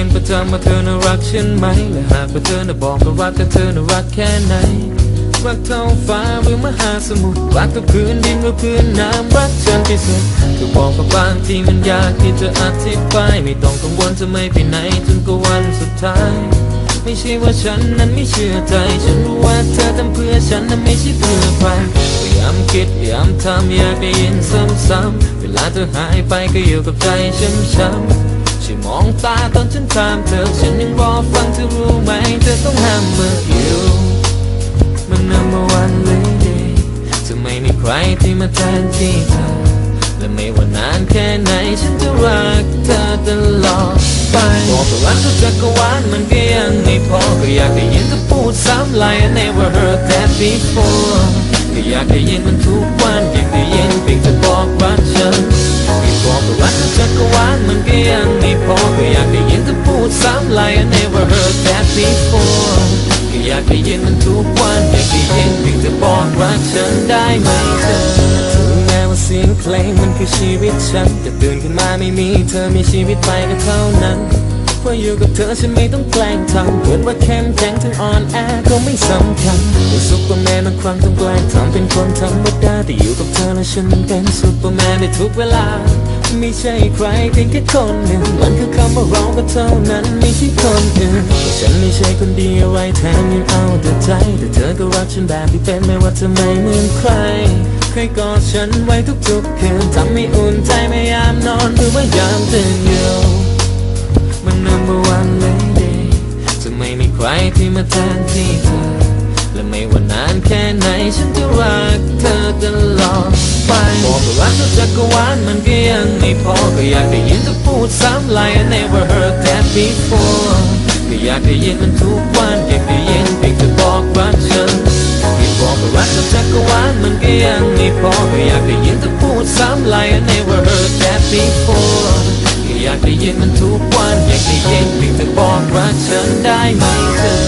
็นประจำมาเธอน่ารักฉันไหมและหากว่าเธอน่ะบอกก็รักแต่เธอน่ะรักแค่ไหน รักเท่าฟ้าหรือมหาสมุทรรักกับพื้นดินหรือพื้นน้ำรักฉันที่สุดก็บอกว่าบางทีมันยากที่จะอธิบายไม่ต้องกังวลจะไม่ไปไหนจนกว่าวันสุดท้าย ไม่ใช่ว่าฉันนั้นไม่เชื่อใจ ฉันรู้ว่าเธอทำเพื่อฉันนั้นไม่ใช่เพื่อใครพยายามคิดพยายามทำอยากได้ยินซ้ำๆเวลาเธอหายไปก็อยู่กับใจช้ำๆช่วย มองตาตอนฉันถามเธอ ฉันยังรอฟังเธอรู้ไหม เธอต้องห้ามเมื่ออยู่มัน number one lady จะไม่มีใครที่มาแทนที่เธอ และไม่ว่านานแค่ไหน ฉันจะรักเธอตลอดไปบอกว่ารักทุกจักรวาลมันก็ยังไม่พอ ก็อยากได้ยินเธอพูดซ้ำ like I never heard that before ก็อยากได้ยินมันทุกวัน อยากได้ยินเพียงเธอบอกรักฉัน I never heard that before ก็อยากได้ยินมันทุกวันอยากได้ยินเพียงเธอบอกรักฉันได้ไหมเธอถึงแม้ว่าเสียงเพลงมันคือชีวิตฉันแต่ตื่นขึ้นมาไม่มีเธอมีชีวิตไปก็เท่านั้นเพราะอยู่กับเธอฉันไม่ต้องแกล้งทำเกิดว่าเข้มแข็งถึงอ่อนแอก็ไม่สำคัญเป็นซุปเปอร์แมนบางครั้งต้องแกล้งทำเป็นคนธรรมดาแต่อยู่กับเธอแล้วฉันนั้นเป็นซุปเปอร์แมนในทุกเวลา ไม่ใช่ใครเพียงแค่คนหนึ่งมันคือคำว่าเราก็เท่านั้นไม่ใช่คนอื่นฉันไม่ใช่คนดีอะไรแถมยังเอาแต่ใจ แต่เธอก็รักฉันแบบที่เป็นไม่ว่าเธอไม่เหมือนใครเคยกอดฉันไว้ทุกๆคืนทำให้อุ่นใจไม่ยามนอนหรือว่ายามตื่นอยู่มัน number one lady จะไม่มีใครที่มาแทนที่เธอและไม่ว่านานแค่ไหนฉันจะรักเธอตลอดไปบอกว่ารักเธอจักรวาลมันก็ พอก็อยากได้ยินเธอพูดซ้ำ like I never heard that before ก็อยากได้ยินมันทุกวันอยากได้ยินเพียงเธอบอกรักฉันที่บอกว่ารักเธอจักรวาลมันก็ยังไม่พอก็อยากได้ยินเธอพูดซ้ำ like I never heard that before ก็อยากได้ยินมันทุกวันอยากได้ยินเพียงเธอบอกรักฉันได้ไหมเธอ